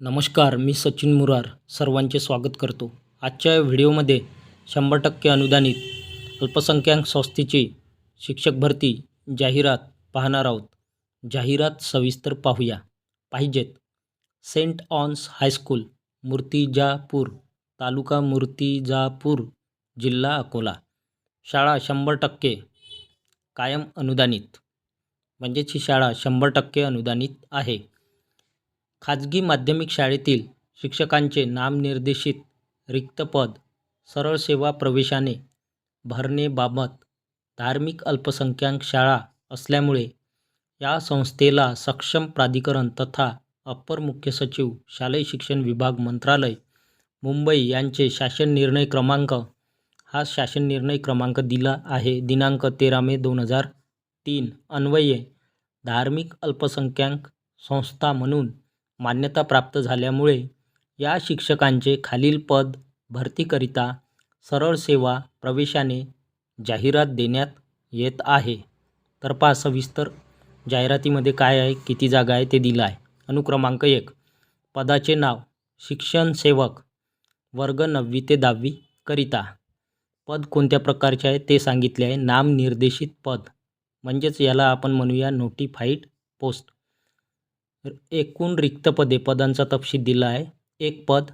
नमस्कार मी सचिन मुरार सर्वांचे स्वागत करतो. आजच्या व्हिडिओमध्ये शंभर टक्के अनुदानित अल्पसंख्याक संस्थेची शिक्षक भरती जाहिरात पाहणार आहोत. जाहिरात सविस्तर पाहूया. पाहिजेत. Saint Anne's high school Murtijapur तालुका मूर्तिजापूर जिल्हा अकोला. शाळा शंभर टक्के कायम अनुदानित. म्हणजेच ही शाळा शंभर टक्के अनुदानित आहे. खाजगी माध्यमिक शाळेतील शिक्षकांचे नामनिर्देशित रिक्त पद सरळ सेवा प्रवेशाने भरणेबाबत धार्मिक अल्पसंख्याक शाळा असल्यामुळे या संस्थेला सक्षम प्राधिकरण तथा अप्पर मुख्य सचिव शालेय शिक्षण विभाग मंत्रालय मुंबई यांचे शासन निर्णय क्रमांक हा शासन निर्णय क्रमांक दिला आहे. दिनांक तेरा मे दोन हजार तीन. अन्वये धार्मिक अल्पसंख्याक संस्था म्हणून मान्यता प्राप्त झाल्यामुळे या शिक्षकांचे खालील पद भरतीकरिता सरळ सेवा प्रवेशाने जाहिरात देण्यात येत आहे. तर पहा सविस्तर जाहिरातीमध्ये काय आहे किती जागा आहे ते दिलं आहे. अनुक्रमांक एक पदाचे नाव शिक्षण सेवक वर्ग नववी ते दहावी करिता. पद कोणत्या प्रकारचे आहे ते सांगितले आहे. नामनिर्देशित पद म्हणजेच याला आपण म्हणूया नोटिफाईड पोस्ट एकूण रिक्त पदे पदांचा तपशील दिला आहे. एक पद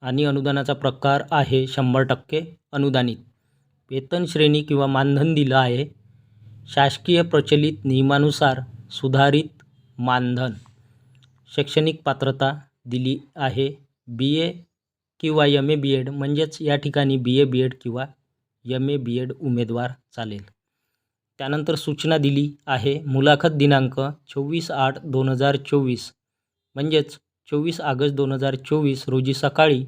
आणि अनुदानाचा प्रकार आहे शंभर टक्के अनुदानित. वेतन श्रेणी किंवा मानधन दिलं आहे. शासकीय प्रचलित नियमानुसार सुधारित मानधन. शैक्षणिक पात्रता दिली आहे. बी ए किंवा एम ए बी एड म्हणजेच या ठिकाणी बी ए बी एड किंवा एम ए बी एड उमेदवार चालेल. त्यानंतर सूचना दिली आहे मुलाखत दिनांक चोवीस आठ दोन हजार चोवीस. म्हणजेच चोवीस ऑगस्ट दोन हजार चोवीस रोजी सकाळी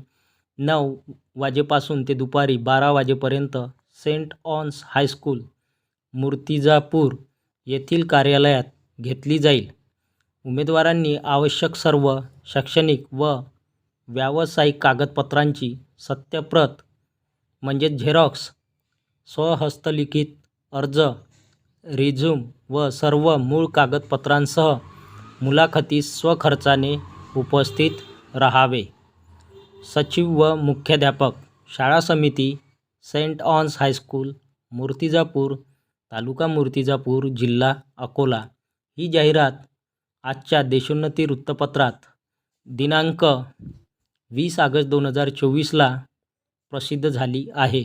नऊ वाजेपासून ते दुपारी बारा वाजेपर्यंत सेंट ऑन्स हायस्कूल मूर्तिजापूर येथील कार्यालयात घेतली जाईल. उमेदवारांनी आवश्यक सर्व शैक्षणिक व व्यावसायिक कागदपत्रांची सत्यप्रत म्हणजेच झेरॉक्स स्वहस्तलिखित अर्ज रिझ्यूम व सर्व मूळ कागदपत्रांसह मुलाखतीस स्वखर्चाने उपस्थित राहावे. सचिव व मुख्याध्यापक शाळा समिती saint Anne's high school Murtijapur तालुका मूर्तिजापूर जिल्हा अकोला. ही जाहिरात आजच्या देशोन्नती वृत्तपत्रात दिनांक वीस ऑगस्ट दोन हजार चोवीसला प्रसिद्ध झाली आहे.